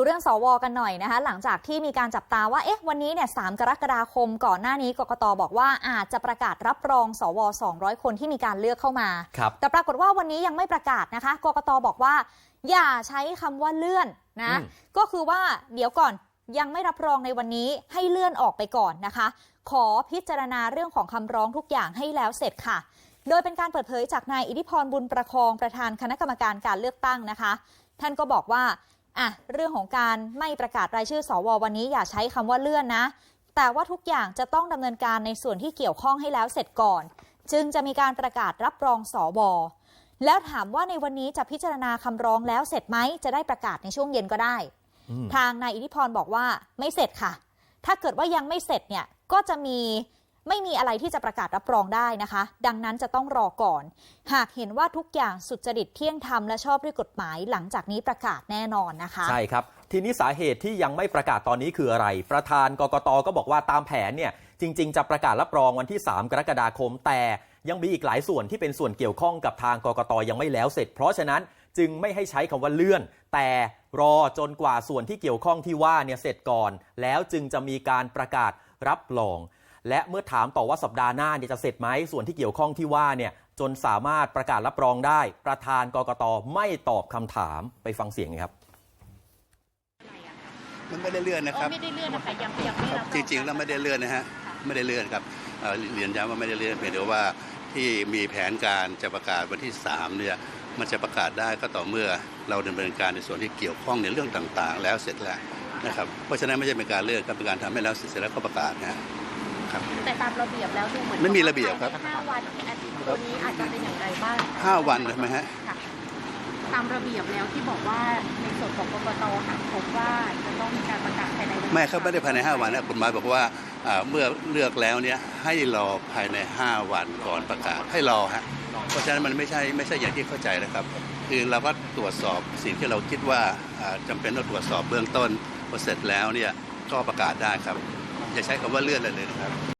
ดูเรื่องสวกันหน่อยนะคะ หลังจากที่มีการจับตาว่าเอ๊ะวันนี้เนี่ยสกรกฎาคมก่อนหน้านี้กกตบอกว่าอาจจะประกาศรับรองสว 200 คนที่มีการเลือกเข้ามาครับแต่ปรากฏว่าวันนี้ยังไม่ประกาศนะคะกกตบอกว่า อย่าใช้คำว่าเลื่อนนะอืมก็คือว่าเดี๋ยวก่อนยังไม่รับรองในวันนี้ให้เลื่อนออกไปก่อนนะคะ ขอพิจารณาเรื่องของคำร้องทุกอย่างให้แล้วเสร็จค่ะ โดยเป็นการเปิดเผยจากนายอิทธิพรบุญประคองประธานคณะกรรมการการเลือกตั้งนะคะ ท่านก็บอกว่า อะเรื่องของการไม่ประกาศรายชื่อสววันนี้อย่าใช้คำว่าเลื่อนนะ แต่ว่าทุกอย่างจะต้องดำเนินการในส่วนที่เกี่ยวข้องให้แล้วเสร็จก่อน จึงจะมีการประกาศรับรองสวแล้วถามว่าในวันนี้จะพิจารณาคำร้องแล้วเสร็จไหมจะได้ประกาศในช่วงเย็นก็ได้อืมทางนายอิทธิพรบอกว่าไม่เสร็จค่ะ ถ้าเกิดว่ายังไม่เสร็จเนี่ยก็จะมี ไม่มีอะไรที่จะประกาศรับรองได้นะคะ ดังนั้นจะต้องรอก่อน หากเห็นว่าทุกอย่างสุจริตเที่ยงธรรมและชอบด้วยกฎหมายหลังจากนี้ประกาศแน่นอนนะคะ ใช่ครับ ทีนี้สาเหตุที่ยังไม่ประกาศตอนนี้คืออะไร ประธานกกตก็บอกว่าตามแผนเนี่ยจริง ๆ จะประกาศรับรองวันที่ 3 กรกฎาคม แต่ยังมีอีกหลายส่วนที่เป็นส่วนเกี่ยวข้องกับทางกกตยังไม่แล้วเสร็จ เพราะฉะนั้นจึงไม่ให้ใช้คำว่าเลื่อน แต่รอจนกว่าส่วนที่เกี่ยวข้องที่ว่าเนี่ยเสร็จก่อน แล้วจึงจะมีการประกาศรับรอง และเมื่อถามต่อว่าสัปดาห์หน้าเนี่ยจะเสร็จไหมส่วนที่เกี่ยวข้องที่ว่าเนี่ยจนสามารถประกาศรับรองได้ ประธานกกตไม่ตอบคำถามไปฟังเสียงกันครับมันไม่ได้เลื่อนนะครับไม่ได้เลื่อนนะคะยังยังไม่ครัรับบจริงๆแล้วไม่ได้เลื่อนนะฮะไม่ได้เลื่อนครับเอ่อเรียนย้ำว่าไม่ได้เลื่อนเพียงแต่ว่าที่มีแผนการจะประกาศวันที่3เนี่ยมันจะประกาศได้ก็ต่อเมื่อเราดำเนินการในส่วนที่เกี่ยวข้องในเรื่องต่างๆ แล้วเสร็จแล้วนะครับเพราะฉะนั้นไม่ใช่เป็นการเลื่อนครับเป็นการทำให้แล้วเสร็จแล้วก็ประกาศนะฮะ ครับ แต่ตามระเบียบแล้วดูเหมือนไม่มีระเบียบครับ ห้าวันอาทิตย์ตัวนี้อาจจะเป็นอย่างไรบ้างคะห้าวันใช่ไหมฮะ ค่ะตามระเบียบแล้วที่บอกว่าในส่วนของกกตหากพบว่าจะต้องมีการประกาศภายในวันที่ไม่ครับไม่ได้ภายใน 5 วันนะกฎหมายบอกว่าอ่าเมื่อเลือกแล้วเนี่ยให้รอภายใน 5 วันก่อนประกาศให้รอฮะเพราะฉะนั้นมันไม่ใช่ไม่ใช่อย่างที่เข้าใจนะครับ คือเราก็ตรวจสอบสิ่งที่เราคิดว่าอ่าจำเป็นต้องตรวจสอบเบื้องต้นพอเสร็จแล้วเนี่ยก็ประกาศได้ครับ อย่าใช้คำว่าเลื่อนเลยนะครับ